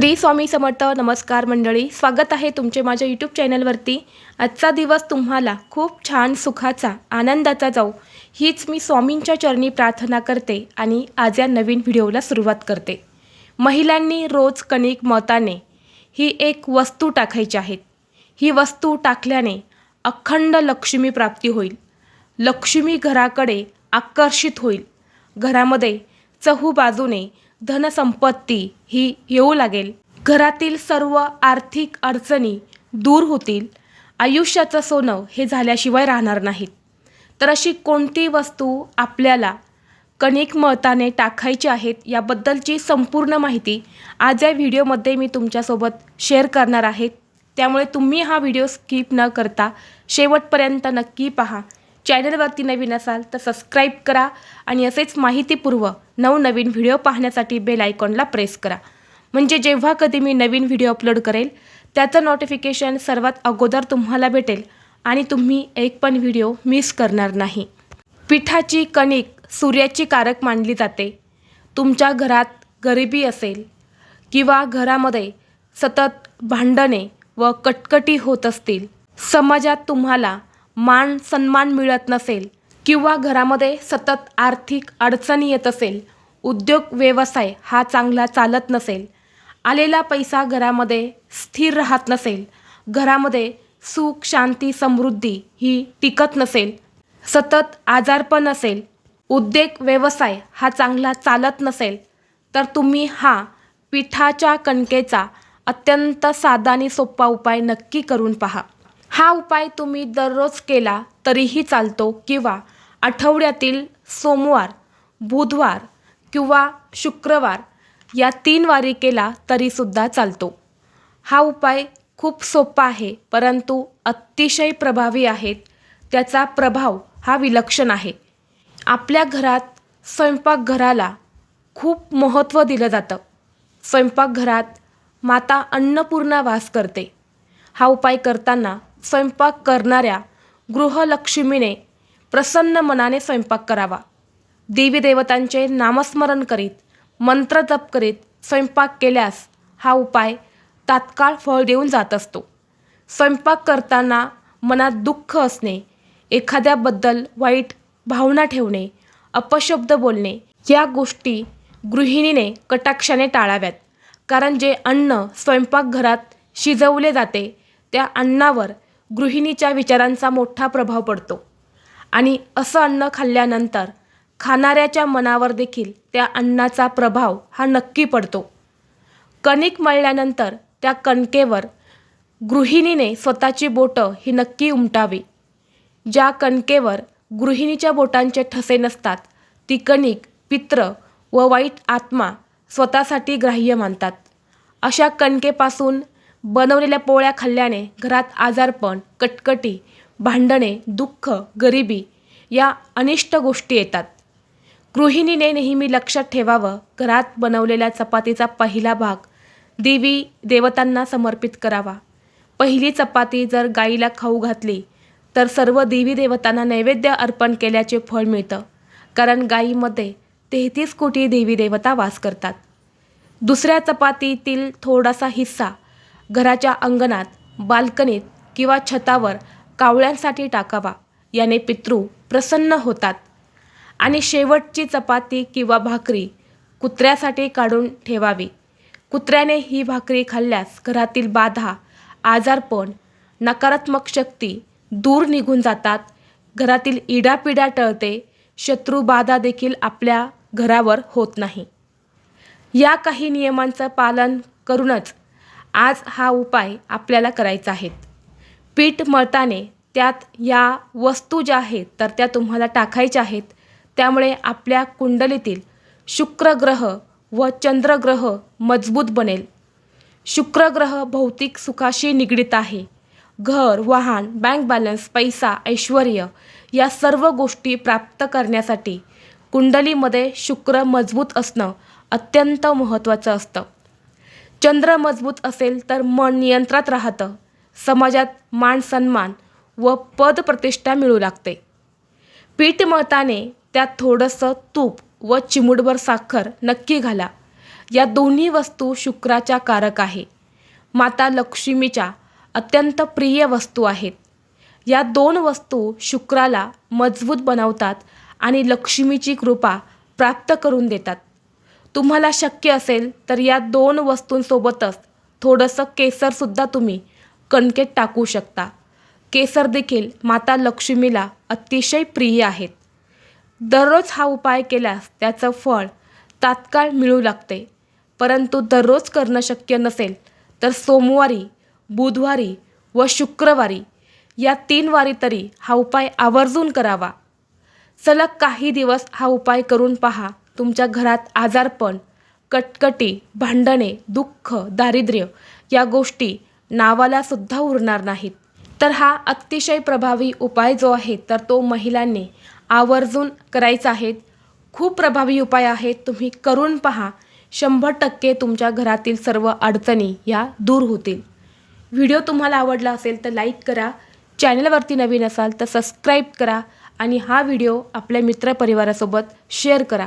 श्री स्वामी समर्थ नमस्कार मंडळी स्वागत आहे तुमचे माझ्या यूट्यूब चॅनलवरती. आजचा दिवस तुम्हाला खूप छान सुखाचा आनंदाचा जाऊ. हीच मी स्वामींच्या चरणी प्रार्थना करते आणि आज या नवीन व्हिडिओला सुरुवात करते. महिलांनी रोज कणिक मताने ही एक वस्तू टाकायची आहेत ही वस्तू टाकल्याने अखंड लक्ष्मी प्राप्ती होईल. लक्ष्मी घराकडे आकर्षित होईल. घरामध्ये चहू बाजूने धनसंपत्ती ही येऊ लागेल. घरातील सर्व आर्थिक अडचणी दूर होतील. आयुष्याचं सोनं हे झाल्याशिवाय राहणार नाहीत. तर अशी कोणती वस्तू आपल्याला कणिक मळताने टाकायची आहेत याबद्दलची संपूर्ण माहिती आज या व्हिडिओमध्ये मी तुमच्यासोबत शेअर करणार आहे. त्यामुळे तुम्ही हा व्हिडिओ स्किप न करता शेवटपर्यंत नक्की पहा. चॅनलवरती नवीन असाल तर सबस्क्राईब करा आणि असेच माहितीपूर्व नवनवीन व्हिडिओ पाहण्यासाठी बेल आयकॉनला प्रेस करा. म्हणजे जेव्हा कधी मी नवीन व्हिडिओ अपलोड करेल त्याचं नोटिफिकेशन सर्वात अगोदर तुम्हाला भेटेल आणि तुम्ही एक पण व्हिडिओ मिस करणार नाही. पिठाची कणिक सूर्याची कारक मानली जाते. तुमच्या घरात गरिबी असेल किंवा घरामध्ये सतत भांडणे व कटकटी होत असतील समाजात तुम्हाला मान सन्मान मिळत नसेल किंवा घरामध्ये सतत आर्थिक अडचणी येत असेल उद्योग व्यवसाय हा चांगला चालत नसेल आलेला पैसा घरामध्ये स्थिर राहत नसेल घरामध्ये सुख शांती समृद्धी ही टिकत नसेल सतत आजारपण असेल उद्योग व्यवसाय हा चांगला चालत नसेल तर तुम्ही हा पिठाच्या कणकेचा अत्यंत साधा आणि सोपा उपाय नक्की करून पहा. हा उपाय तुम्ही दररोज केला तरीही चालतो किंवा आठवड्यातील सोमवार बुधवार किंवा शुक्रवार या तीन वारी केला तरीसुद्धा चालतो. हा उपाय खूप सोपा आहे परंतु अतिशय प्रभावी आहेत त्याचा प्रभाव हा विलक्षण आहे. आपल्या घरात स्वयंपाकघराला खूप महत्त्व दिलं जातं. स्वयंपाकघरात माता अन्नपूर्णा वास करते. हा उपाय करताना स्वयंपाक करणाऱ्या गृहलक्ष्मीने प्रसन्न मनाने स्वयंपाक करावा. देवी देवतांचे नामस्मरण करीत मंत्र जप करीत स्वयंपाक केल्यास हा उपाय तात्काळ फळ देऊन जात असतो. स्वयंपाक करताना मनात दुःख असणे एखाद्याबद्दल वाईट भावना ठेवणे अपशब्द बोलणे या गोष्टी गृहिणीने कटाक्षाने टाळाव्यात. कारण जे अन्न स्वयंपाकघरात शिजवले जाते त्या अन्नावर गृहिणीच्या विचारांचा मोठा प्रभाव पडतो. आणि असं अन्न खाल्ल्यानंतर खाणाऱ्याच्या मनावर देखील त्या अन्नाचा प्रभाव हा नक्की पडतो. कणिक मळल्यानंतर त्या कणकेवर गृहिणीने स्वतःची बोटं ही नक्की उमटावी. ज्या कणकेवर गृहिणीच्या बोटांचे ठसे नसतात ती कणिक पित्र व वाईट आत्मा स्वतःसाठी ग्राह्य मानतात. अशा कणकेपासून बनवलेल्या पोळ्या खाल्ल्याने घरात आजारपण कटकटी भांडणे दुःख गरिबी या अनिष्ट गोष्टी येतात. गृहिणीने नेहमी लक्षात ठेवावं घरात बनवलेल्या चपातीचा पहिला भाग देवी देवतांना समर्पित करावा. पहिली चपाती जर गाईला खाऊ घातली तर सर्व देवी देवतांना नैवेद्य अर्पण केल्याचे फळ मिळतं कारण गाईमध्ये तेहतीस कोटी देवी देवता वास करतात. दुसऱ्या चपातीतील थोडासा हिस्सा घराच्या अंगणात बाल्कनीत किंवा छतावर कावळ्यांसाठी टाकावा. याने पितृ प्रसन्न होतात. आणि शेवटची चपाती किंवा भाकरी कुत्र्यासाठी काढून ठेवावी. कुत्र्याने ही भाकरी खाल्ल्यास घरातील बाधा आजारपण नकारात्मक शक्ती दूर निघून जातात. घरातील इडापिडा टळते. शत्रू बाधा देखील आपल्या घरावर होत नाही. या काही नियमांचं पालन करूनच आज हा उपाय आपल्याला करायचा आहे. पीठ मळताने त्यात या वस्तू ज्या आहेत तर त्या तुम्हाला टाकायच्या आहेत. त्यामुळे आपल्या कुंडलीतील शुक्रग्रह व चंद्रग्रह मजबूत बनेल. शुक्रग्रह भौतिक सुखाशी निगडीत आहे. घर वाहन बँक बॅलन्स पैसा ऐश्वर या सर्व गोष्टी प्राप्त करण्यासाठी कुंडलीमध्ये शुक्र मजबूत असणं अत्यंत महत्त्वाचं असतं. चंद्र मजबूत असेल तर मन नियंत्रणात राहतं. समाजात मान सन्मान व पदप्रतिष्ठा मिळू लागते. पीठ मळताने त्यात थोडंसं तूप व चिमुडभर साखर नक्की घाला. या दोन्ही वस्तू शुक्राच्या कारक आहे. माता लक्ष्मीच्या अत्यंत प्रिय वस्तू आहेत. या दोन वस्तू शुक्राला मजबूत बनवतात आणि लक्ष्मीची कृपा प्राप्त करून देतात. तुम्हाला शक्य असेल तर या दोन वस्तूंसोबतच थोडंसं केसरसुद्धा तुम्ही कणकेत टाकू शकता. केसर देखील माता लक्ष्मीला अतिशय प्रिय आहेत. दररोज हा उपाय केल्यास त्याचं फळ तात्काळ मिळू लागते. परंतु दररोज करणं शक्य नसेल तर सोमवारी बुधवारी व शुक्रवारी या तीन वारी तरी हा उपाय आवर्जून करावा. सलग काही दिवस हा उपाय करून पहा. तुमच्या घरात आजारपण कटकटी भांडणे दुःख दारिद्र्य या गोष्टी नावाला सुद्धा उरणार नाहीत. तर हा अतिशय प्रभावी उपाय जो आहे तर तो महिलांनी आवर्जून करायचा आहे. खूप प्रभावी उपाय आहेत. तुम्ही करून पहा. शंभर टक्के तुमच्या घरातील सर्व अडचणी या दूर होतील. व्हिडिओ तुम्हाला आवडला असेल तर लाईक करा. चॅनलवरती नवीन असाल तर सबस्क्राईब करा आणि हा व्हिडिओ आपल्या मित्रपरिवारासोबत शेअर करा.